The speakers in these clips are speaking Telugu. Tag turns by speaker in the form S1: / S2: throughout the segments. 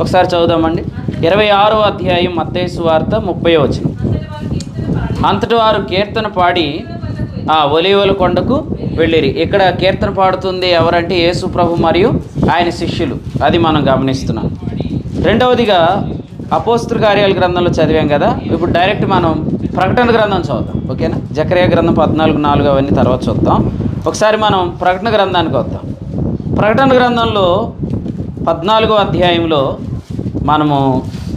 S1: ఒకసారి చదువుదామండి. ఇరవై ఆరో అధ్యాయం మత్తేసు వార్త ముప్పై వచ్చిన అంతటి వారు కీర్తన పాడి ఆ ఒలివల కొండకు వెళ్ళిరి. ఇక్కడ కీర్తన పాడుతుంది ఎవరంటే యేసు ప్రభు మరియు ఆయన శిష్యులు. అది మనం గమనిస్తున్నాం. రెండవదిగా అపోస్తృ కార్యాల గ్రంథంలో చదివాం కదా. ఇప్పుడు డైరెక్ట్ మనం ప్రకటన గ్రంథం చదువుతాం. ఓకేనా? జకరియా గ్రంథం పద్నాలుగు నాలుగు అవన్నీ తర్వాత చూద్దాం ఒకసారి మనం ప్రకటన గ్రంథానికి వద్దాం. ప్రకటన గ్రంథంలో పద్నాలుగో అధ్యాయంలో మనము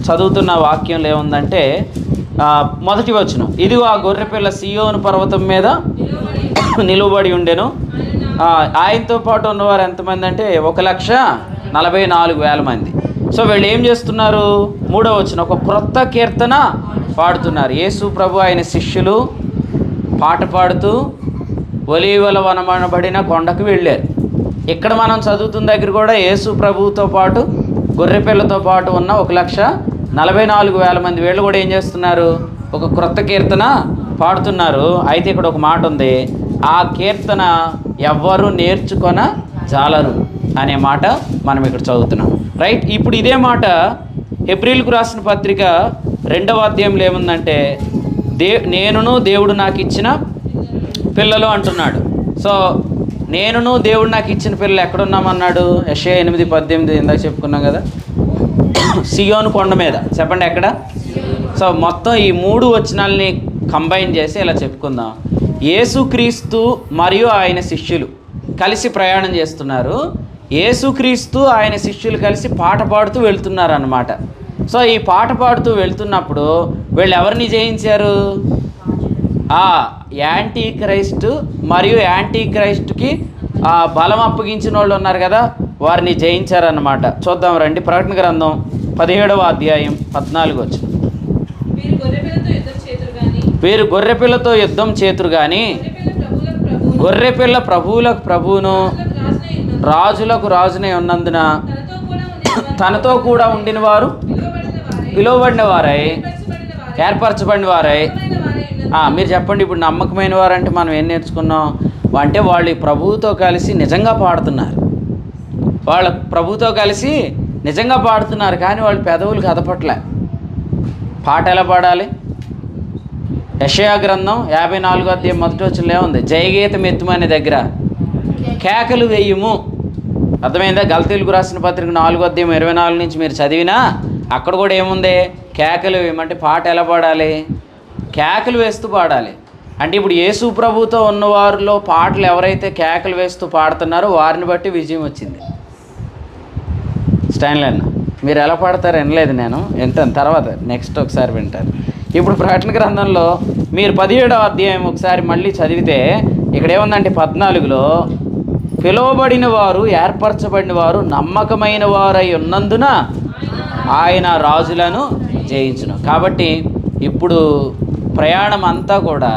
S1: చదువుతున్న వాక్యంలో ఏముందంటే మొదటి వచనం ఇదిగో ఆ గొర్రెపిల్ల సియోను పర్వతం మీద నిలువబడి ఉండెను. ఆయనతో పాటు ఉన్నవారు ఎంతమంది అంటే ఒక లక్ష నలభై నాలుగు వేల మంది. సో వీళ్ళు ఏం చేస్తున్నారు? మూడో వచ్చిన ఒక క్రొత్త కీర్తన పాడుతున్నారు. యేసు ప్రభు ఆయన శిష్యులు పాట పాడుతూ ఒలీవల వనమనబడిన కొండకు వెళ్ళారు. ఇక్కడ మనం చదువుతున్న దగ్గర కూడా యేసు ప్రభువుతో పాటు గొర్రెపిల్లతో పాటు ఉన్న ఒక లక్ష నలభై నాలుగు వేల మంది వీళ్ళు కూడా ఏం చేస్తున్నారు? ఒక క్రొత్త కీర్తన పాడుతున్నారు. అయితే ఇక్కడ ఒక మాట ఉంది. ఆ కీర్తన ఎవ్వరు నేర్చుకొన జాలరు అనే మాట మనం ఇక్కడ చదువుతున్నాం. రైట్? ఇప్పుడు ఇదే మాట ఏప్రిల్కు రాసిన పత్రిక రెండవ అధ్యాయంలో ఏముందంటే దే నేనును దేవుడు నాకు ఇచ్చిన పిల్లలు అంటున్నాడు. సో నేనును దేవుడు నాకు ఇచ్చిన పిల్లలు ఎక్కడున్నామన్నాడు? యషయ ఎనిమిది పద్దెనిమిది ఇందాక చెప్పుకున్నాం కదా? సియోను కొండ మీద. చెప్పండి ఎక్కడ? సో మొత్తం ఈ మూడు వచనాల్ని కంబైన్ చేసి ఇలా చెప్పుకుందాం. యేసుక్రీస్తు మరియు ఆయన శిష్యులు కలిసి ప్రయాణం చేస్తున్నారు. యేసుక్రీస్తు ఆయన శిష్యులు కలిసి పాట పాడుతూ వెళ్తున్నారు అన్నమాట సో ఈ పాట పాడుతూ వెళ్తున్నప్పుడు వీళ్ళు ఎవరిని జయించారు? ఆ యాంటీ క్రైస్ట్ మరియు యాంటీ క్రైస్ట్కి ఆ బలం అప్పగించిన వాళ్ళు ఉన్నారు కదా వారిని జయించారన్నమాట. చూద్దాం రండి. ప్రకటన గ్రంథం పదిహేడవ అధ్యాయం పద్నాలుగు వచ్చి
S2: వీరు గొర్రెపిల్లతో యుద్ధం చేతురు
S1: కానీ
S2: గొర్రెపిల్ల ప్రభువులకు ప్రభువును
S1: గొర్రెపిల్ల ప్రభువులకు ప్రభువును
S2: రాజులకు రాజునై ఉన్నందున తనతో కూడా ఉండిన వారై పిలువబడిన వారై ఏర్పరచబడిన వారై
S1: మీరు చెప్పండి ఇప్పుడు నమ్మకమైన వారంటే మనం ఏం నేర్చుకున్నాం? అంటే వాళ్ళు ప్రభువుతో కలిసి నిజంగా పాడుతున్నారు. వాళ్ళ ప్రభుతో కలిసి నిజంగా పాడుతున్నారు కానీ వాళ్ళు పెదవులు కదపట్లే. పాట ఎలా పాడాలి? యషయా గ్రంథం యాభై నాలుగో అధ్యాయం మొదటి వచ్చిన ఉంది జయగీతం ఎత్తుమనే దగ్గర కేకలు వేయుము. అర్థమైందా? గల్తీలకు రాసిన పత్రిక నాలుగో అధ్యాయం ఇరవై నాలుగు నుంచి మీరు చదివినా అక్కడ కూడా ఏముంది? కేకలు వేయమంటే పాట ఎలా పాడాలి? కేకలు వేస్తూ పాడాలి. అంటే ఇప్పుడు యేసు ప్రభుతో ఉన్నవారిలో పాటలు ఎవరైతే కేకలు వేస్తూ పాడుతున్నారో వారిని బట్టి విజయం వచ్చింది. స్టాన్లీ అన్న మీరు ఎలా పాడతారు వినలేదు నేను. వింటాను తర్వాత నెక్స్ట్ ఒకసారి వింటాను. ఇప్పుడు ప్రకటన గ్రంథంలో మీరు పదిహేడవ అధ్యాయం ఒకసారి మళ్ళీ చదివితే ఇక్కడ ఏముందంటే పద్నాలుగులో పిలువబడిన వారు ఏర్పరచబడిన వారు నమ్మకమైన వారై ఉన్నందున ఆయన రాజులను జయించును. కాబట్టి ఇప్పుడు ప్రయాణం అంతా కూడా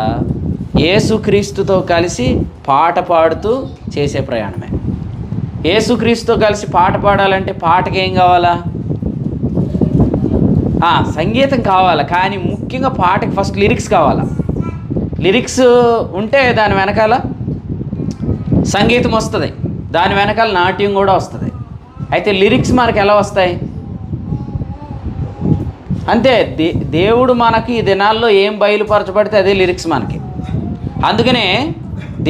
S1: యేసుక్రీస్తుతో కలిసి పాట పాడుతూ చేసే ప్రయాణమే. యేసుక్రీస్తుతో కలిసి పాట పాడాలంటే పాటకి ఏం కావాలా సంగీతం కావాలా కానీ ముఖ్యంగా పాటకి ఫస్ట్ లిరిక్స్ కావాలా? లిరిక్స్ ఉంటే దాని వెనకాల సంగీతం వస్తుంది. దాని వెనకాల నాట్యం కూడా వస్తుంది. అయితే లిరిక్స్ మనకు ఎలా వస్తాయి? అంతే దే దేవుడు మనకి ఈ దినాల్లో ఏం బయలుపరచబడితే అదే లిరిక్స్ మనకి. అందుకనే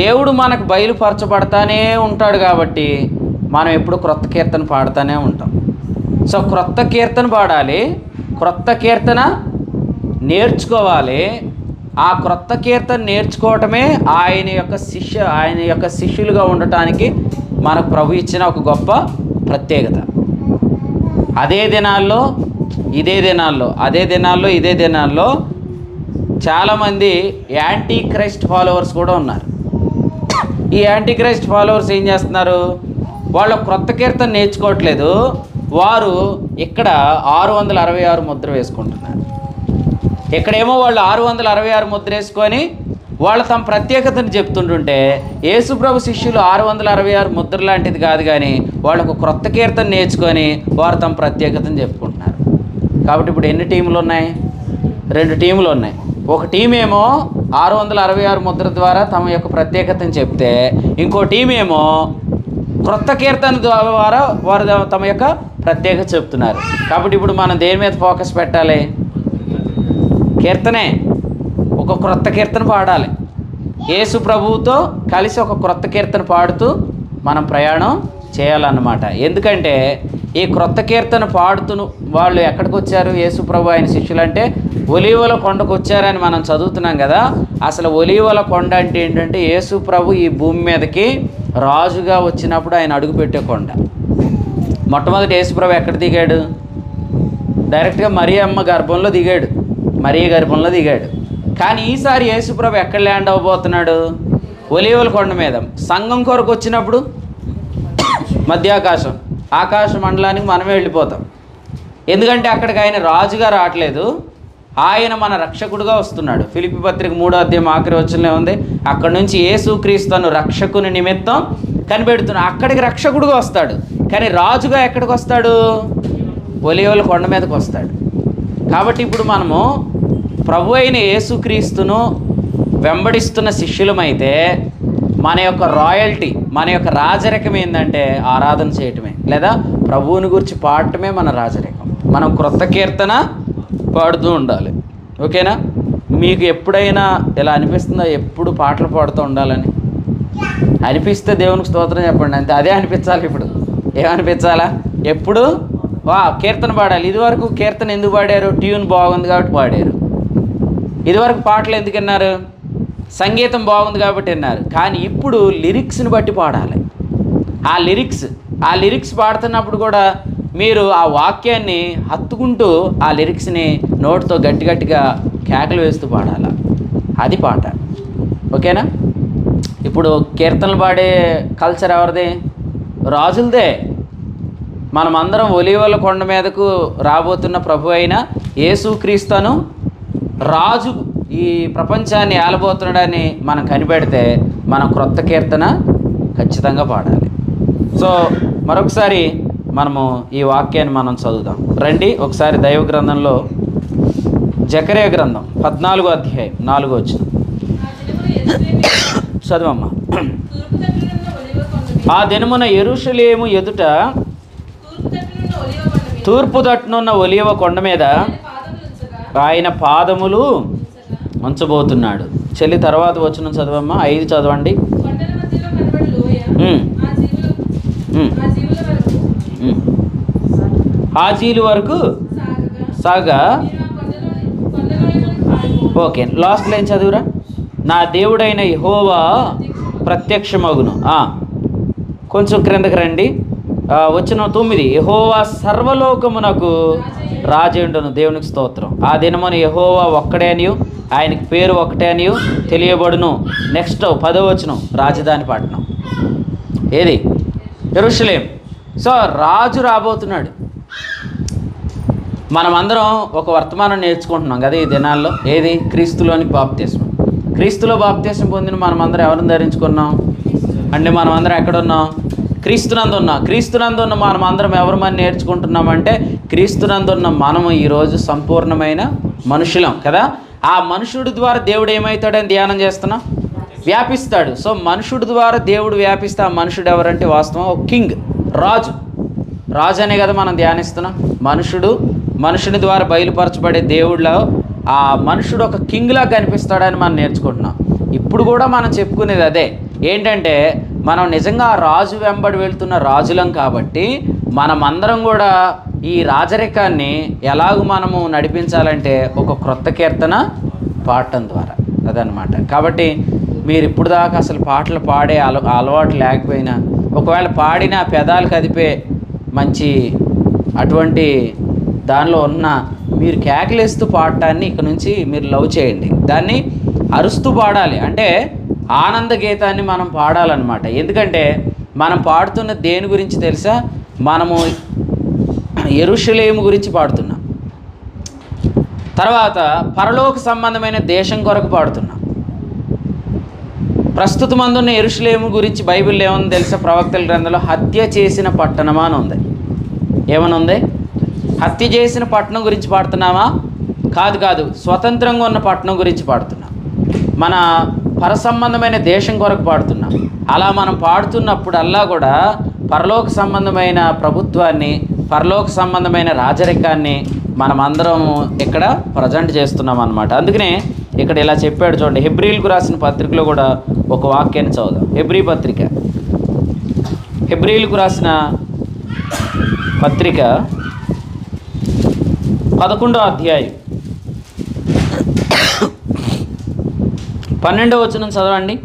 S1: దేవుడు మనకు బయలుపరచబడతానే ఉంటాడు కాబట్టి మనం ఎప్పుడు క్రొత్త కీర్తన పాడుతూనే ఉంటాం. సో క్రొత్త కీర్తన పాడాలి క్రొత్త కీర్తన నేర్చుకోవాలి. ఆ క్రొత్త కీర్తన నేర్చుకోవటమే ఆయన యొక్క శిష్య ఆయన యొక్క శిష్యులుగా ఉండటానికి మనకు ప్రభు ఇచ్చిన ఒక గొప్ప ప్రత్యేకత. అదే దినాల్లో ఇదే దినాల్లో అదే దినాల్లో ఇదే దినాల్లో చాలామంది యాంటీ క్రైస్ట్ ఫాలోవర్స్ కూడా ఉన్నారు. ఈ యాంటీ క్రైస్ట్ ఫాలోవర్స్ ఏం చేస్తున్నారు? వాళ్ళ క్రొత్త కీర్తన నేర్చుకోవట్లేదు. వారు ఇక్కడ ఆరు వందల అరవై ఆరు ముద్ర వేసుకుంటున్నారు. ఇక్కడేమో వాళ్ళు ఆరు వందల అరవై ఆరు ముద్ర వేసుకొని వాళ్ళు తమ ప్రత్యేకతను చెప్తుంటుంటే యేసుప్రభు శిష్యులు ఆరు వందల అరవై ఆరు ముద్ర లాంటిది కాదు కానీ వాళ్ళకు క్రొత్త కీర్తన నేర్చుకొని వారు తమ ప్రత్యేకతను చెప్పుకుంటారు కాబట్టి ఇప్పుడు ఎన్ని టీములు ఉన్నాయి? రెండు టీములు ఉన్నాయి. ఒక టీం ఏమో ఆరు వందల అరవై ఆరు ముద్ర ద్వారా తమ యొక్క ప్రత్యేకతను చెప్తే ఇంకో టీం ఏమో క్రొత్త కీర్తన ద్వారా వారు తమ యొక్క ప్రత్యేకత చెప్తున్నారు. కాబట్టి ఇప్పుడు మనం దేని మీద ఫోకస్ పెట్టాలి? కీర్తనే. ఒక క్రొత్త కీర్తన పాడాలి. యేసు ప్రభువుతో కలిసి ఒక క్రొత్త కీర్తన పాడుతూ మనం ప్రయాణం చేయాలన్నమాట. ఎందుకంటే ఈ క్రొత్త కీర్తన పాడుతూ వాళ్ళు ఎక్కడికి వచ్చారు యేసుప్రభు ఆయన శిష్యులు అంటే ఒలీవల కొండకు వచ్చారని మనం చదువుతున్నాం కదా. అసలు ఒలీవల కొండ అంటే ఏంటంటే యేసుప్రభు ఈ భూమి మీదకి రాజుగా వచ్చినప్పుడు ఆయన అడుగుపెట్టే కొండ. మొట్టమొదటి యేసుప్రభు ఎక్కడ దిగాడు? డైరెక్ట్గా మరీ అమ్మ గర్భంలో దిగాడు. మరీ గర్భంలో దిగాడు. కానీ ఈసారి యేసుప్రభు ఎక్కడ ల్యాండ్ అవ్వబోతున్నాడు? ఒలీవల కొండ మీద. సంఘం కొరకు వచ్చినప్పుడు? మధ్యాకాశం. ఆకాశ మండలానికి మనమే వెళ్ళిపోతాం. ఎందుకంటే అక్కడికి ఆయన రాజుగా రావట్లేదు. ఆయన మన రక్షకుడుగా వస్తున్నాడు. ఫిలిపి పత్రిక మూడో అధ్యాయం ఆఖరి వచ్చిన ఉంది. అక్కడ నుంచి యేసుక్రీస్తును రక్షకుని నిమిత్తం కనిపెడుతున్నా అక్కడికి రక్షకుడుగా వస్తాడు. కానీ రాజుగా ఎక్కడికి వస్తాడు? ఒలియోల కొండ మీదకి వస్తాడు. కాబట్టి ఇప్పుడు మనము ప్రభు అయిన యేసుక్రీస్తును వెంబడిస్తున్న శిష్యులమైతే మన యొక్క రాయల్టీ మన యొక్క రాజరికం ఏంటంటే ఆరాధన చేయటమే. లేదా ప్రభువుని గురించి పాడటమే మన రాజరికం. మనం క్రొత్త కీర్తన పాడుతూ ఉండాలి. ఓకేనా? మీకు ఎప్పుడైనా ఇలా అనిపిస్తుందా ఎప్పుడు పాటలు పాడుతూ ఉండాలని? అనిపిస్తే దేవునికి స్తోత్రం చెప్పండి. అంతే అదే అనిపించాలి ఇప్పుడు. ఏమనిపించాలా? ఎప్పుడు? వా కీర్తన పాడాలి. ఇదివరకు కీర్తన ఎందుకు పాడారు? ట్యూన్ బాగుంది కాబట్టి పాడారు. ఇదివరకు పాటలు ఎందుకు విన్నారు? సంగీతం బాగుంది కాబట్టి విన్నారు. కానీ ఇప్పుడు లిరిక్స్ని బట్టి పాడాలి. ఆ లిరిక్స్ ఆ లిరిక్స్ పాడుతున్నప్పుడు కూడా మీరు ఆ వాక్యాన్ని హత్తుకుంటూ ఆ లిరిక్స్ని నోటితో గట్టి గట్టిగా కేకలు వేస్తూ పాడాలి? అది పాట. ఓకేనా? ఇప్పుడు కీర్తనలు పాడే కల్చర్ ఎవరిది? రాజులదే. మనమందరం ఒలివల కొండ మీదకు రాబోతున్న ప్రభు అయిన యేసుక్రీస్తును రాజు ఈ ప్రపంచాన్ని ఏలబోతున్నాడని మనం కనిపెడితే మనం క్రొత్త కీర్తన ఖచ్చితంగా పాడాలి. సో మరొకసారి మనము ఈ వాక్యాన్ని మనం చదువుదాం. రండి ఒకసారి దైవ గ్రంథంలో జకరే గ్రంథం పద్నాలుగో అధ్యాయం నాలుగో వచ్చిన చదువమ్మా. ఆ దినమున ఎరుషులేము ఎదుట తూర్పు తట్టునున్న ఒలివ కొండ మీద ఆయన పాదములు ఉంచబోతున్నాడు. చెల్లి తర్వాత వచ్చిన చదవమ్మా. ఐదు చదవండి. ఆజీలు వరకు సాగా? ఓకే లాస్ట్ లైన్ చదువురా. నా దేవుడైన యెహోవా ప్రత్యక్షమగును. కొంచెం క్రిందకి రండి. వచ్చిన తొమ్మిది. యహోవా సర్వలోకమునకు రాజేండును. దేవునికి స్తోత్రం. ఆ దినమున యహోవా ఒక్కడే అనియు ఆయనకి పేరు ఒకటే అనియు తెలియబడును. నెక్స్ట్ పదవచనం రాజధాని పట్టణం. ఏది? ఎరుషలేం సో రాజు రాబోతున్నాడు. మనమందరం ఒక వర్తమానం నేర్చుకుంటున్నాం కదా ఈ దినాల్లో. ఏది? క్రీస్తులోని బాప్తీసం. క్రీస్తులో బాప్తీసం పొందిన మనమందరం ఎవరిని ధరించుకున్నాం? అంటే మనమందరం ఎక్కడున్నాం? క్రీస్తునందు ఉన్నాం క్రీస్తునందు ఉన్న మనమందరం ఎవరు మనం నేర్చుకుంటున్నామంటే క్రీస్తునందు ఉన్న మనము ఈరోజు సంపూర్ణమైన మనుషులం కదా? ఆ మనుషుడి ద్వారా దేవుడు ఏమవుతాడని ధ్యానం చేస్తున్నాం? వ్యాపిస్తాడు. సో మనుషుడి ద్వారా దేవుడు వ్యాపిస్తే ఆ మనుషుడు ఎవరంటే వాస్తవం ఒక కింగ్ రాజు. రాజు అనే కదా మనం ధ్యానిస్తున్నాం. మనుషుడు మనుషుని ద్వారా బయలుపరచబడే దేవుడిలో ఆ మనుషుడు ఒక కింగ్లా కనిపిస్తాడని మనం నేర్చుకుంటున్నాం. ఇప్పుడు కూడా మనం చెప్పుకునేది అదే. ఏంటంటే మనం నిజంగా ఆ రాజు వెంబడి వెళ్తున్న రాజులం కాబట్టి మనమందరం కూడా ఈ రాజరికాన్ని ఎలాగ మనము నడిపించాలంటే ఒక క్రొత్త కీర్తన పాడటం ద్వారా అదనమాట కాబట్టి మీరు ఇప్పుడు దాకా అసలు పాటలు పాడే అల అలవాటు లేకపోయినా ఒకవేళ పాడిన పెదాలు కదిపే మంచి అటువంటి దానిలో ఉన్న మీరు కేకలేస్తూ పాడటాన్ని ఇక నుంచి మీరు లవ్ చేయండి. దాన్ని అరుస్తూ పాడాలి. అంటే ఆనంద గీతాన్ని మనం పాడాలన్నమాట. ఎందుకంటే మనం పాడుతున్న దేని గురించి తెలుసా? మనము ఎరుషులేము గురించి పాడుతున్నాం. తర్వాత పరలోక సంబంధమైన దేశం కొరకు పాడుతున్నాం. ప్రస్తుతం అందున్న ఎరుషులేము గురించి బైబిల్ ఏముంది తెలుసా? ప్రవక్తల గ్రంథంలో హత్య చేసిన పట్టణమా అని ఉంది. ఏమనుంది హత్య చేసిన పట్టణం గురించి పాడుతున్నామా? కాదు కాదు. స్వతంత్రంగా ఉన్న పట్టణం గురించి పాడుతున్నాం. మన పరసంబంధమైన దేశం కొరకు పాడుతున్నాం. అలా మనం పాడుతున్నప్పుడు అల్లా కూడా పరలోక సంబంధమైన ప్రభుత్వాన్ని పరలోక సంబంధమైన రాజరికాన్ని మనమందరం ఇక్కడ ప్రజెంట్ చేస్తున్నాం అనమాట అందుకనే ఇక్కడ ఇలా చెప్పాడు చూడండి. హెబ్రిల్కు రాసిన పత్రికలో కూడా ఒక వాక్యాన్ని చదువుదాం. హెబ్రీ పత్రిక. హెబ్రిల్కు రాసిన పత్రిక పదకొండో అధ్యాయం. పన్నెండో వచనం చదవండి.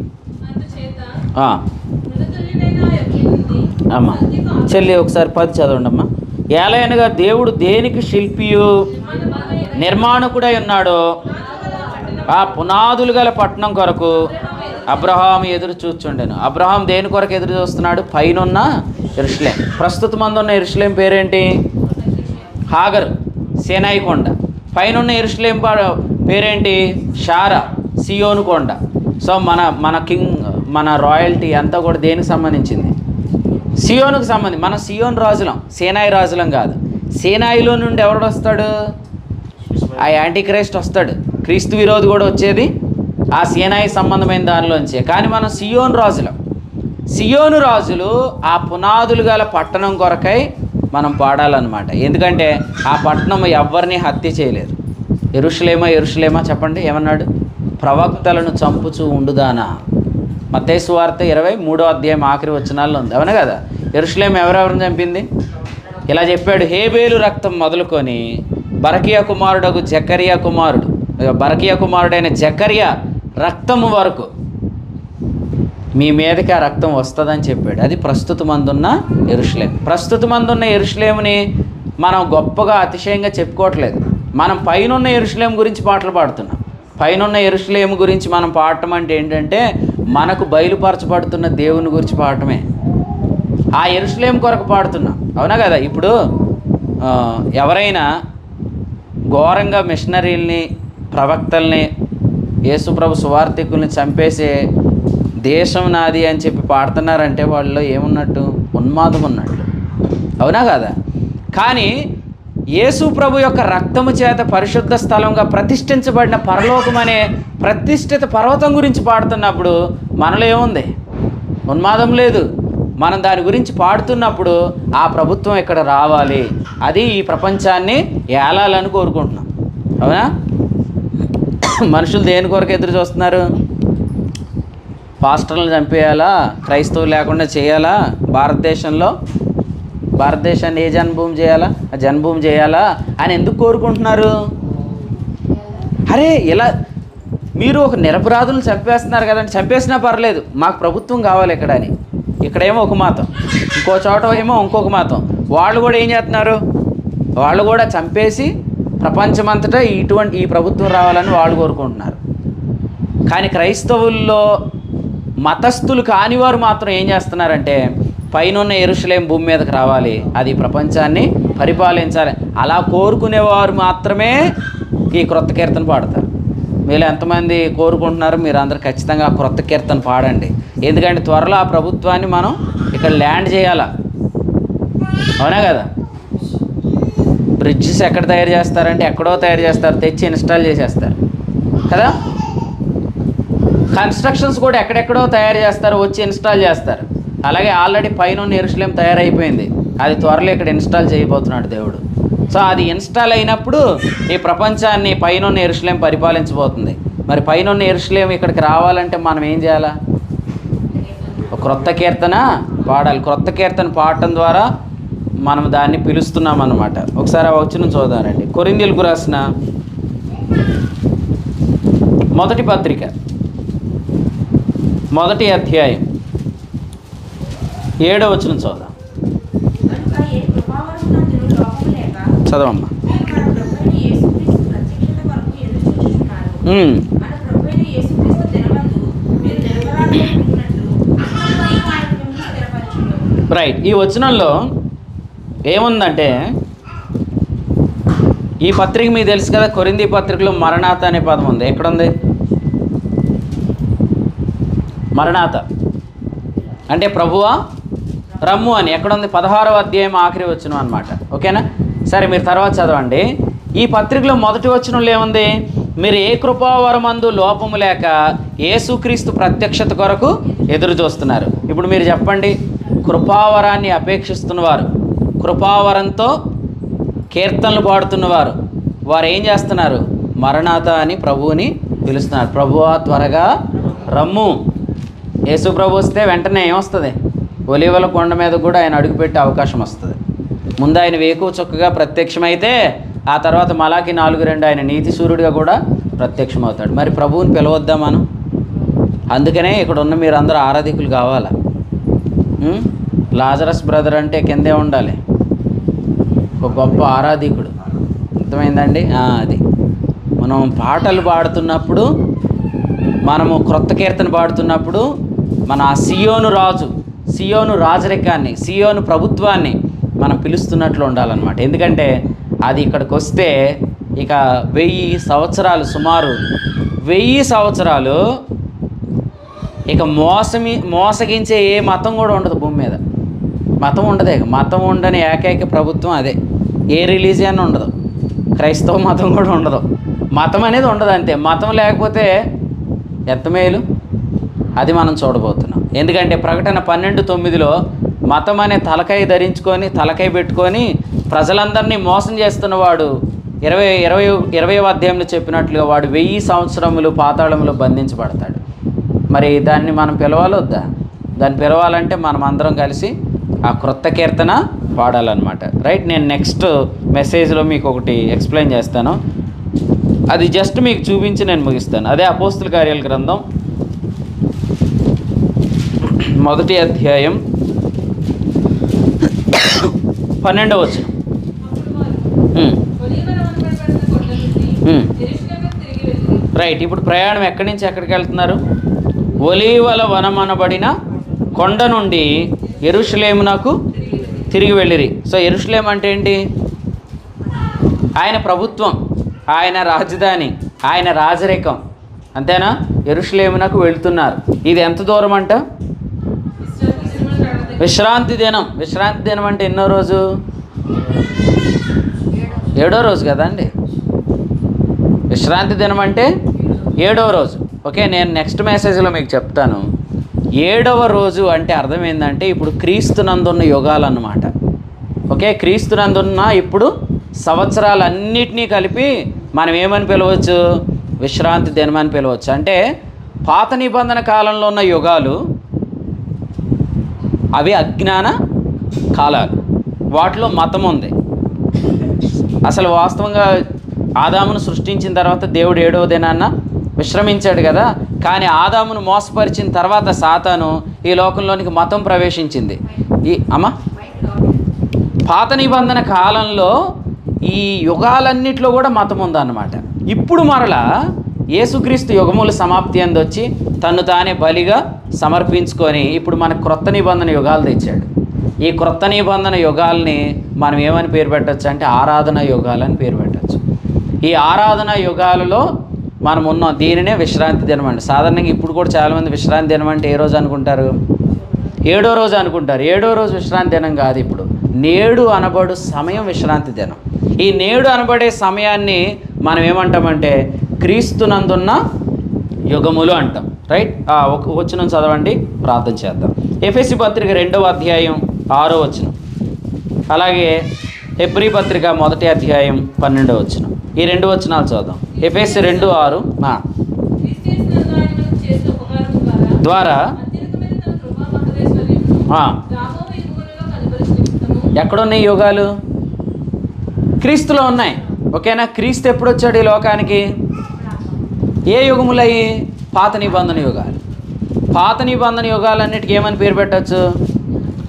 S1: అమ్మా. చెల్లి ఒకసారి పది చదవండి అమ్మా. ఏలైనగా దేవుడు దేనికి శిల్పియు? నిర్మాణకుడై ఉన్నాడో ఆ పునాదులు గల పట్టణం కొరకు అబ్రహాం ఎదురు చూచుండెను. అబ్రహాం దేని కొరకు ఎదురు చూస్తున్నాడు? పైనున్న ఎరుషులేం. ప్రస్తుతం మందున్న ఎరుషులేం పేరేంటి? హాగర్. సేనాయి కొండ పైనున్న ఎరుషులేం పేరేంటి? షారా సియోను కొండ. సో మన మన కింగ్ మన రాయల్టీ అంతా కూడా దేనికి సంబంధించింది? సియోనుకు సంబంధించి మన సియోన్ రాజులం సేనాయి రాజులం కాదు. సేనాయిలో నుండి ఎవడు వస్తాడు? ఆ యాంటీ క్రైస్ట్ వస్తాడు. క్రీస్తు విరోధి కూడా వచ్చేది ఆ సేనాయి సంబంధమైన దానిలోంచే. కానీ మనం సియోన్ రాజులం. సియోను రాజులు ఆ పునాదులు గల పట్టణం కొరకై మనం పాడాలన్నమాట. ఎందుకంటే ఆ పట్టణం ఎవరిని హత్య చేయలేదు. ఎరుషులేమా ఎరుషులేమా చెప్పండి ఏమన్నాడు? ప్రవక్తలను చంపుచూ ఉండుదానా? మతేశ్వార్త ఇరవై మూడో అధ్యాయం ఆఖరి వచ్చినాల్లో ఉంది. అవునా కదా? ఎరుషులేం ఎవరెవరిని చంపింది? ఇలా చెప్పాడు హేబేలు రక్తం మొదలుకొని బరకియా కుమారుడకు జకరియా కుమారుడు. బరకియా కుమారుడైన జకరియా రక్తము వరకు మీ మీదకి ఆ రక్తం వస్తుందని చెప్పాడు. అది ప్రస్తుత మందున్న ఎరుషులేం. ప్రస్తుత మందున్న ఎరుషులేముని మనం గొప్పగా అతిశయంగా చెప్పుకోవట్లేదు. మనం పైనున్న ఎరుషులేం గురించి పాటలు పాడుతున్నాం. పైనున్న ఎరుషులేము గురించి మనం పాడటం అంటే ఏంటంటే మనకు బయలుపరచబడుతున్న దేవుని గురించి పాడటమే. ఆ ఎరుషులేం కొరకు పాడుతున్నాం. అవునా కదా? ఇప్పుడు ఎవరైనా ఘోరంగా మిషనరీల్ని ప్రవక్తల్ని యేసుప్రభు సువార్థికుల్ని చంపేసే దేశం నాది అని చెప్పి పాడుతున్నారంటే వాళ్ళలో ఏమున్నట్టు? ఉన్మాదం ఉన్నట్టు అవునా కదా? కానీ యేసు ప్రభు యొక్క రక్తము చేత పరిశుద్ధ స్థలంగా ప్రతిష్ఠించబడిన పరలోకం అనే ప్రతిష్ఠిత పర్వతం గురించి పాడుతున్నప్పుడు మనలో ఏముంది? ఉన్మాదం లేదు. మనం దాని గురించి పాడుతున్నప్పుడు ఆ ప్రభుత్వం ఇక్కడ రావాలి. అది ఈ ప్రపంచాన్ని ఏలాలని కోరుకుంటున్నాం. అవునా? మనుషులు దేని కొరకు ఎదురు చూస్తున్నారు? పాస్టర్లను చంపేయాలా? క్రైస్తవులు లేకుండా చేయాలా? భారతదేశంలో? భారతదేశాన్ని ఏ జన్మభూమి చేయాలా? ఆ జన్మభూమి చేయాలా? అని ఎందుకు కోరుకుంటున్నారు? అరే ఇలా మీరు ఒక నిరపరాధులను చంపేస్తున్నారు కదండి. చంపేసినా పర్లేదు. మాకు ప్రభుత్వం కావాలి ఇక్కడ అని. ఇక్కడేమో ఒక మాతం. ఇంకో చోట ఏమో ఇంకొక మాతం. వాళ్ళు కూడా ఏం చేస్తున్నారు? వాళ్ళు కూడా చంపేసి ప్రపంచమంతటా ఇటువంటి ఈ ప్రభుత్వం రావాలని వాళ్ళు కోరుకుంటున్నారు. కానీ క్రైస్తవుల్లో మతస్థులు కానివారు మాత్రం ఏం చేస్తున్నారంటే పైనున్న ఎరుసలేం భూమి మీదకి రావాలి. అది ప్రపంచాన్ని పరిపాలించాలి. అలా కోరుకునేవారు మాత్రమే ఈ క్రొత్త కీర్తన పాడతారు. మీరు ఎంతమంది కోరుకుంటున్నారు మీరు అందరు ఖచ్చితంగా ఆ క్రొత్త కీర్తన పాడండి. ఎందుకంటే త్వరలో ఆ ప్రభుత్వాన్ని మనం ఇక్కడ ల్యాండ్ చేయాలా? అవునా కదా? బ్రిడ్జెస్ ఎక్కడ తయారు చేస్తారంటే ఎక్కడో తయారు చేస్తారు. తెచ్చి ఇన్స్టాల్ చేసేస్తారు. కదా? కన్స్ట్రక్షన్స్ కూడా ఎక్కడెక్కడో తయారు చేస్తారు వచ్చి ఇన్స్టాల్ చేస్తారు. అలాగే ఆల్రెడీ పైన ఎరుసలేం తయారైపోయింది. అది త్వరలో ఇక్కడ ఇన్స్టాల్ చేయబోతున్నాడు దేవుడు. సో అది ఇన్స్టాల్ అయినప్పుడు ఈ ప్రపంచాన్ని పైన ఎరుసలేం పరిపాలించబోతుంది. మరి పైన ఎరుసలేం ఇక్కడికి రావాలంటే మనం ఏం చేయాలా? క్రొత్త కీర్తన పాడాలి. క్రొత్త కీర్తన పాడటం ద్వారా మనం దాన్ని పిలుస్తున్నాం అన్నమాట ఒకసారి ఆ వచ్చిన చూద్దానండి కొరిందీలకు రాసిన మొదటి పత్రిక. మొదటి అధ్యాయం. ఏడో వచ్చిన
S3: లేక
S1: చదవమ్మా. రైట్ ఈ వచనంలో ఏముందంటే ఈ పత్రిక మీకు తెలుసు కదా కొరింది పత్రికలో మరణాత అనే పదం ఉంది. ఎక్కడుంది? మరణాత. అంటే ప్రభువా రమ్ము అని. ఎక్కడుంది? పదహారవ అధ్యాయం ఆఖరి వచ్చిన అనమాట ఓకేనా? సరే మీరు తర్వాత చదవండి. ఈ పత్రికలో మొదటి వచనంలో ఏముంది? మీరు ఏ కృపావరమందు లోపము లేక ఏసుక్రీస్తు ప్రత్యక్షత కొరకు ఎదురు చూస్తున్నారు. ఇప్పుడు మీరు చెప్పండి కృపావరాన్ని అపేక్షిస్తున్నవారు కృపావరంతో కీర్తనలు పాడుతున్నవారు వారు ఏం చేస్తున్నారు? మరణాత అని ప్రభువుని పిలుస్తున్నారు. ప్రభువా త్వరగా రమ్ము. యేసు ప్రభు వస్తే వెంటనే ఏమొస్తుంది? ఒలివల కొండ మీద కూడా ఆయన అడుగుపెట్టే అవకాశం వస్తుంది. ముందు ఆయన వేకువ చొక్కగా ప్రత్యక్షమైతే ఆ తర్వాత మలాకి నాలుగు రెండు ఆయన నీతి సూర్యుడిగా కూడా ప్రత్యక్షమవుతాడు. మరి ప్రభువుని పిలవద్దా మనం? అందుకనే ఇక్కడ ఉన్న మీరందరూ ఆరాధికులు కావాలా? లాజరస్ బ్రదర్ అంటే కిందే ఉండాలి. ఒక గొప్ప ఆరాధికుడు. అర్థమైందండి? అది. మనం పాటలు పాడుతున్నప్పుడు మనము క్రొత్త కీర్తన పాడుతున్నప్పుడు మన సియోను రాజు సియోను రాజరికాన్ని సియోను ప్రభుత్వాన్ని మనం పిలుస్తున్నట్లు ఉండాలన్నమాట. ఎందుకంటే అది ఇక్కడికి వస్తే ఇక వెయ్యి సంవత్సరాలు సుమారు వెయ్యి సంవత్సరాలు ఇక మోసమి మోసగించే ఏ మతం కూడా ఉండదు భూమి మీద. మతం ఉండదే మతం ఉండని ఏకైక ప్రభుత్వం అదే. ఏ రిలీజియన్ ఉండదు. క్రైస్తవ మతం కూడా ఉండదు. మతం అనేది ఉండదు అంతే. మతం లేకపోతే ఎంత మేలు? అది మనం చూడబోతున్నాం. ఎందుకంటే ప్రకటన పన్నెండు తొమ్మిదిలో మతం అనే తలకాయ ధరించుకొని తలకాయ పెట్టుకొని ప్రజలందరినీ మోసం చేస్తున్నవాడు ఇరవై ఇరవై ఇరవై అధ్యాయంలో చెప్పినట్లుగా వాడు వెయ్యి సంవత్సరములు పాతాళములు బంధించబడతాడు. మరి దాన్ని మనం పిలవాలొద్దా దాన్ని పిలవాలంటే మనం అందరం కలిసి ఆ క్రొత్త కీర్తన పాడాలన్నమాట. రైట్ నేను నెక్స్ట్ మెసేజ్లో మీకు ఒకటి ఎక్స్ప్లెయిన్ చేస్తాను. అది జస్ట్ మీకు చూపించి నేను ముగిస్తాను. అదే అపోస్తుల కార్యాల గ్రంథం మొదటి అధ్యాయం పన్నెండవ
S2: వెళ్ళిరి.
S1: రైట్ ఇప్పుడు ప్రయాణం ఎక్కడి నుంచి ఎక్కడికి వెళ్తున్నారు? ఒలీవల వనమనబడిన కొండ నుండి ఎరుషలేమునకు తిరిగి వెళ్ళిరి. సో ఎరుషలేం అంటే ఏంటి? ఆయన ప్రభుత్వం ఆయన రాజధాని ఆయన రాజరికం. అంతేనా? ఎరుషలేమునకు వెళ్తున్నారు. ఇది ఎంత దూరం అంట?
S2: విశ్రాంతి
S1: దినం. విశ్రాంతి దినం అంటే ఎన్నో రోజు? ఏడో రోజు కదండి విశ్రాంతి దినం అంటే ఏడవ రోజు. ఓకే నేను నెక్స్ట్ మెసేజ్లో మీకు చెప్తాను. ఏడవ రోజు అంటే అర్థం ఏంటంటే ఇప్పుడు క్రీస్తునందున్న యుగాలు అన్నమాట ఓకే క్రీస్తునందున్న ఇప్పుడు సంవత్సరాలన్నిటినీ కలిపి మనం ఏమని పిలవచ్చు? విశ్రాంతి దినం అని పిలవచ్చు. అంటే పాత నిబంధన కాలంలో ఉన్న యుగాలు అవి అజ్ఞాన కాలాలు. వాటిలో మతం ఉంది. అసలు వాస్తవంగా ఆదామును సృష్టించిన తర్వాత దేవుడు ఏడవ దినాన్న విశ్రమించాడు కదా కానీ ఆదామును మోసపరిచిన తర్వాత సాతాను ఈ లోకంలోనికి మతం ప్రవేశించింది. ఈ అమ్మ? పాత నిబంధన కాలంలో ఈ యుగాలన్నిట్లో కూడా మతం ఉందన్నమాట. ఇప్పుడు మరలా యేసుక్రీస్తు యుగముల సమాప్తి అందొచ్చి తను తానే బలిగా సమర్పించుకొని ఇప్పుడు మనకు క్రొత్త నిబంధన యుగాలు తెచ్చాడు. ఈ క్రొత్త నిబంధన యుగాల్ని మనం ఏమని పేరు పెట్టచ్చు అంటే ఆరాధన యుగాలని పేరు పెట్టచ్చు. ఈ ఆరాధన యుగాలలో మనం ఉన్నాం. దీనినే విశ్రాంతి దినం అండి సాధారణంగా ఇప్పుడు కూడా చాలామంది విశ్రాంతి దినం అంటే ఏ రోజు అనుకుంటారు? ఏడో రోజు అనుకుంటారు. ఏడో రోజు విశ్రాంతి దినం కాదు ఇప్పుడు. నేడు అనబడు సమయం విశ్రాంతి దినం. ఈ నేడు అనబడే సమయాన్ని మనం ఏమంటామంటే క్రీస్తునందున్న యుగములు అంటాం. రైట్ ఒక వచనం చదవండి ప్రార్థన చేద్దాం. ఎఫ్ఎస్సి పత్రిక రెండవ అధ్యాయం ఆరో వచనం. అలాగే హెబ్రి పత్రిక మొదటి అధ్యాయం పన్నెండవ వచనం. ఈ రెండు వచనాలు చదువుదాం. ఎఫ్ఎస్సి రెండు ఆరు
S2: ద్వారా
S1: ఎక్కడున్నాయి యుగాలు? క్రీస్తులో ఉన్నాయి. ఓకేనా? క్రీస్తు ఎప్పుడు వచ్చాడు ఈ లోకానికి? ఏ యుగములయ్యి పాత నిబంధన యుగాలు? పాత నిబంధన యుగాలన్నిటికీ ఏమని పేరు పెట్టచ్చు?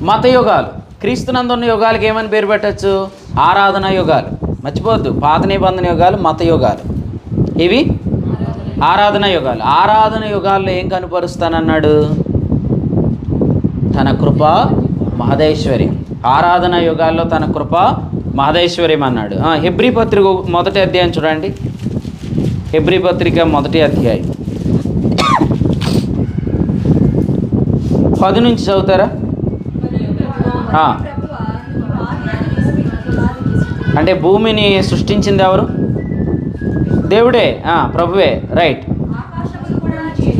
S1: మత యుగాలు. క్రీస్తునందున్న యుగాలకి ఏమని పేరు పెట్టచ్చు? ఆరాధన యుగాలు. మర్చిపోవద్దు. పాత నిబంధన యుగాలు మత యుగాలు. ఇవి ఆరాధన యుగాలు. ఆరాధన యుగాల్లో ఏం కనుపరుస్తానన్నాడు? తన కృప మహదేశ్వర్యం ఆరాధన యుగాల్లో తన కృప మహదేశ్వర్యం అన్నాడు. ఆ, హెబ్రీ పత్రిక మొదటి అధ్యాయం చూడండి. హెబ్రి పత్రిక మొదటి అధ్యాయం. పది నుంచి చదువుతారా? అంటే భూమిని సృష్టించింది ఎవరు? దేవుడే. ప్రభువే. రైట్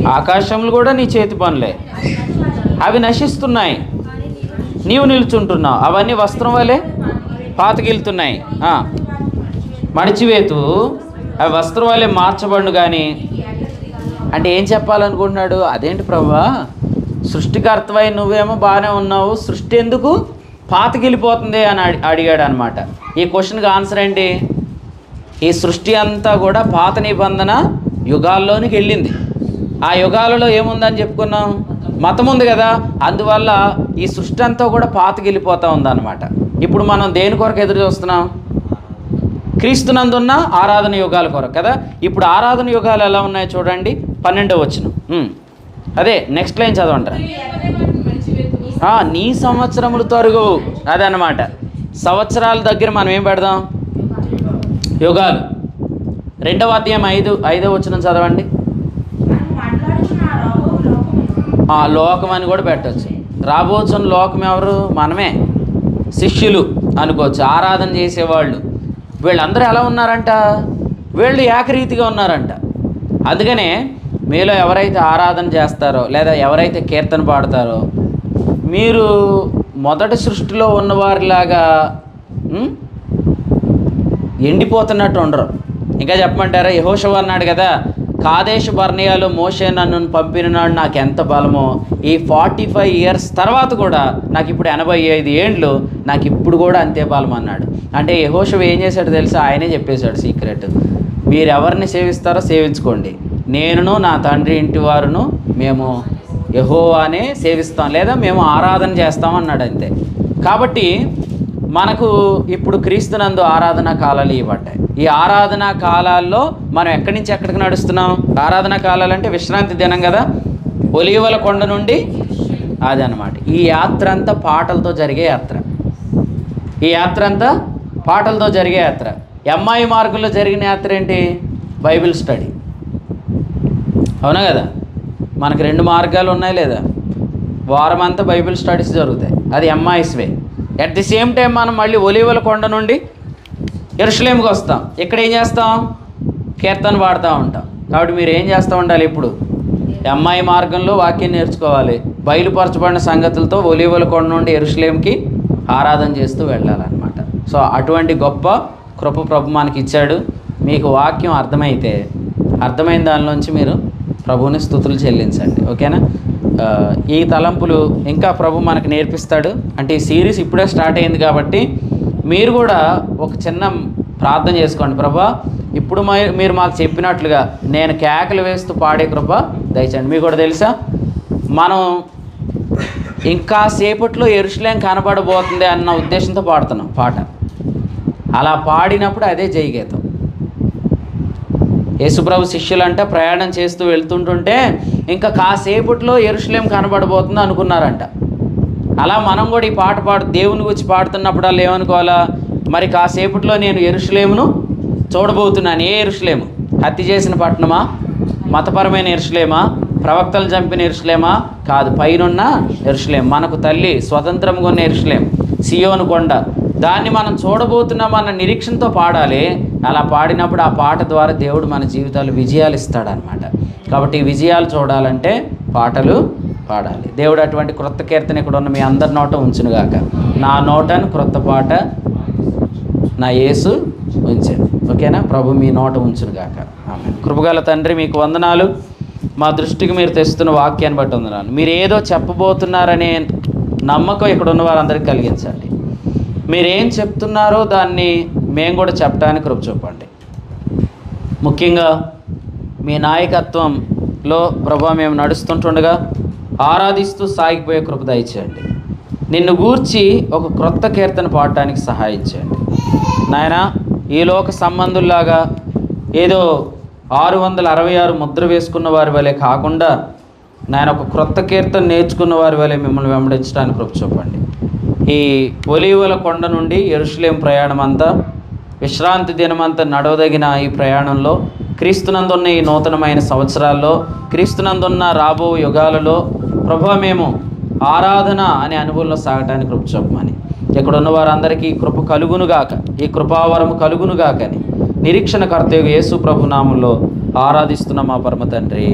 S3: ఆకాశములు కూడా నీ చేతి
S1: పనులే. అవి నశిస్తున్నాయి.
S3: నీవు
S1: నిల్చుంటున్నావు. అవన్నీ వస్త్రం వలె పాతగిలుతున్నాయి మడిచివేతు అవి వస్త్రం వల్లే మార్చబడును కానీ అంటే ఏం చెప్పాలనుకుంటున్నాడు? అదేంటి ప్రభా? సృష్టికర్తవై నువ్వేమో బాగానే ఉన్నావు సృష్టి ఎందుకు పాతకెళ్ళిపోతుంది అని అడిగాడు అనమాట ఈ క్వశ్చన్కి ఆన్సర్ ఏంటి? ఈ సృష్టి అంతా కూడా పాత నిబంధన యుగాల్లోనికి వెళ్ళింది. ఆ యుగాలలో ఏముందని చెప్పుకున్నాం? మతం ఉంది కదా. అందువల్ల ఈ సృష్టి అంతా కూడా పాతకెళ్ళిపోతూ ఉందన్నమాట. ఇప్పుడు మనం దేని కొరకు ఎదురు చూస్తున్నాం? క్రీస్తునందున్న ఆరాధన యుగాల కొరకు కదా? ఇప్పుడు ఆరాధన యుగాలు ఎలా ఉన్నాయో చూడండి. పన్నెండవ వచ్చిన అదే నెక్స్ట్ లైన్ చదవంటారా నీ సంవత్సరములు తరుగు. అదనమాట సంవత్సరాల దగ్గర మనం ఏం పెడదాం? యుగాలు. రెండవ అధ్యాయం ఐదు ఐదో వచ్చిన చదవండి. లోకం అని కూడా పెట్టచ్చు. రాబోతున్న లోకం ఎవరు? మనమే. శిష్యులు అనుకోవచ్చు. ఆరాధన చేసేవాళ్ళు. వీళ్ళందరూ ఎలా ఉన్నారంట? వీళ్ళు ఏకరీతిగా ఉన్నారంట. అందుకనే మీలో ఎవరైతే ఆరాధన చేస్తారో లేదా ఎవరైతే కీర్తన పాడతారో మీరు మొదటి సృష్టిలో ఉన్నవారిలాగా ఎండిపోతున్నట్టు ఉండరు. ఇంకా చెప్పమంటారా? యహోషవ అన్నాడు కదా కాదేశ్ బర్ణియాలో మోషే నన్ను పంపినాడు నాకు ఎంత బలమో. ఈ ఫార్టీ ఫైవ్ ఇయర్స్ తర్వాత కూడా నాకు ఇప్పుడు ఎనభై ఐదు ఏండ్లు నాకు ఇప్పుడు కూడా అంతే బలం అన్నాడు అంటే యహోషవ ఏం చేశాడు తెలుసా? ఆయనే చెప్పేశాడు సీక్రెట్. మీరు ఎవరిని సేవిస్తారో సేవించుకోండి. నేనును నా తండ్రి ఇంటి వారును మేము యహోవానే సేవిస్తాం. లేదా మేము ఆరాధన చేస్తాం అన్నాడు అంతే. కాబట్టి మనకు ఇప్పుడు క్రీస్తునందు ఆరాధన కాలాలు ఇవ్వబడ్డాయి. ఈ ఆరాధన కాలాల్లో మనం ఎక్కడి నుంచి ఎక్కడికి నడుస్తున్నాం? ఆరాధన కాలాలు అంటే విశ్రాంతి దినం కదా? ఒలివల కొండ నుండి అదనమాట. ఈ యాత్ర అంతా పాటలతో జరిగే యాత్ర. ఈ యాత్ర అంతా పాటలతో జరిగే యాత్ర. ఎంఐ మార్గంలో జరిగిన యాత్ర ఏంటి? Bible study. అవునా కదా? మనకు రెండు మార్గాలు ఉన్నాయి లేదా? వారం అంతా బైబిల్ స్టడీస్ జరుగుతాయి. అది ఎంఐఎస్వే అట్ ది సేమ్ టైం మనం మళ్ళీ ఒలివల కొండ నుండి ఎరుసలేంకి వస్తాం. ఇక్కడ ఏం చేస్తాం? కీర్తన పాడుతూ ఉంటాం. కాబట్టి మీరు ఏం చేస్తూ ఉండాలి ఇప్పుడు? అమ్మాయి మార్గంలో వాక్యం నేర్చుకోవాలి. బయలుపరచబడిన సంగతులతో ఒలివల కొండ నుండి ఎరుసలేంకి ఆరాధన చేస్తూ వెళ్ళాలన్నమాట. సో అటువంటి గొప్ప కృప ప్రభు మనకి ఇచ్చాడు. మీకు వాక్యం అర్థమైతే అర్థమైన దానిలోంచి మీరు ప్రభువుని స్థుతులు చెల్లించండి. ఓకేనా? ఈ తలంపులు ఇంకా ప్రభు మనకు నేర్పిస్తాడు. అంటే ఈ సిరీస్ ఇప్పుడే స్టార్ట్ అయింది కాబట్టి మీరు కూడా ఒక చిన్న ప్రార్థన చేసుకోండి. ప్రభా ఇప్పుడు మీరు మాకు చెప్పినట్లుగా నేను కేకలు వేస్తూ పాడే కృప దయచండి మీకు కూడా తెలుసా? మనం ఇంకా సేపట్లో ఎరుషులేం కనబడబోతుంది అన్న ఉద్దేశంతో పాడుతున్నాం పాట. అలా పాడినప్పుడు అదే జయగీతం యేసుప్రభు శిష్యులంట ప్రయాణం చేస్తూ వెళ్తుంటుంటే ఇంకా కాసేపట్లో ఎరుషులేం కనబడబోతుంది అనుకున్నారంట. అలా మనం కూడా ఈ పాట పాడు దేవుని గురించి పాడుతున్నప్పుడల్లా ఏమనుకోవాలా? మరి కాసేపట్లో నేను ఎరుషులేమును చూడబోతున్నాను. ఏ ఎరుషులేము? హత్య చేసిన పట్టణమా? మతపరమైన ఎరుషులేమా? ప్రవక్తలు చంపిన ఎరుషులేమా? కాదు పైనున్న ఎరుషులేం. మనకు తల్లి స్వతంత్రంగా ఉన్న ఎరుషులేం. సియోను కొండ. దాన్ని మనం చూడబోతున్నాం అన్న నిరీక్షణతో పాడాలి. అలా పాడినప్పుడు ఆ పాట ద్వారా దేవుడు మన జీవితాలు విజయాలు ఇస్తాడనమాట కాబట్టి విజయాలు చూడాలంటే పాటలు పాడాలి. దేవుడు అటువంటి క్రొత్త కీర్తన ఇక్కడ ఉన్న మీ అందరి నోట ఉంచునుగాక. నా నోటను క్రొత్త పాట నా యేసు ఉంచాను ఓకేనా? ప్రభు మీ నోట ఉంచునుగాక. ఆమె కృపగల తండ్రి మీకు వందనాలు. మా దృష్టికి మీరు తెస్తున్న వాక్యాన్ని బట్టి వందనాలు. మీరు ఏదో చెప్పబోతున్నారనే నమ్మకం ఇక్కడ ఉన్న వారందరికీ కలిగించండి. మీరేం చెప్తున్నారో దాన్ని మేము కూడా చెప్పడానికి కృప చూపండి. ముఖ్యంగా మీ నాయకత్వంలో ప్రభా మేము నడుస్తుంటుండగా ఆరాధిస్తూ సాగిపోయే కృప దయచేయండి. నిన్ను గూర్చి ఒక క్రొత్త కీర్తన పాడటానికి సహాయం చేయండి. నాయన ఈ లోక సంబంధుల్లాగా ఏదో ఆరు వందల అరవై ఆరు ముద్ర వేసుకున్న వారి వలె కాకుండా నాయన ఒక క్రొత్త కీర్తన నేర్చుకున్న వారి వలె మిమ్మల్ని వెంబడించడానికి కృప చూపండి. ఈ ఒలీవల కొండ నుండి ఎరుషులేం ప్రయాణం అంతా విశ్రాంతి దినమంతా నడవదగిన ఈ ప్రయాణంలో క్రీస్తునందున్న ఈ నూతనమైన సంవత్సరాల్లో క్రీస్తునందున్న రాబో యుగాలలో ప్రభు మేము ఆరాధన అనే అనుభవంలో సాగటానికి కృప చెప్పమని ఇక్కడ ఉన్న వారందరికీ కృప కలుగునుగాక ఈ కృపావరము కలుగునుగాకని నిరీక్షణ కర్తవ్య యేసు ప్రభు నామంలో ఆరాధిస్తున్న మా పరమ తండ్రి.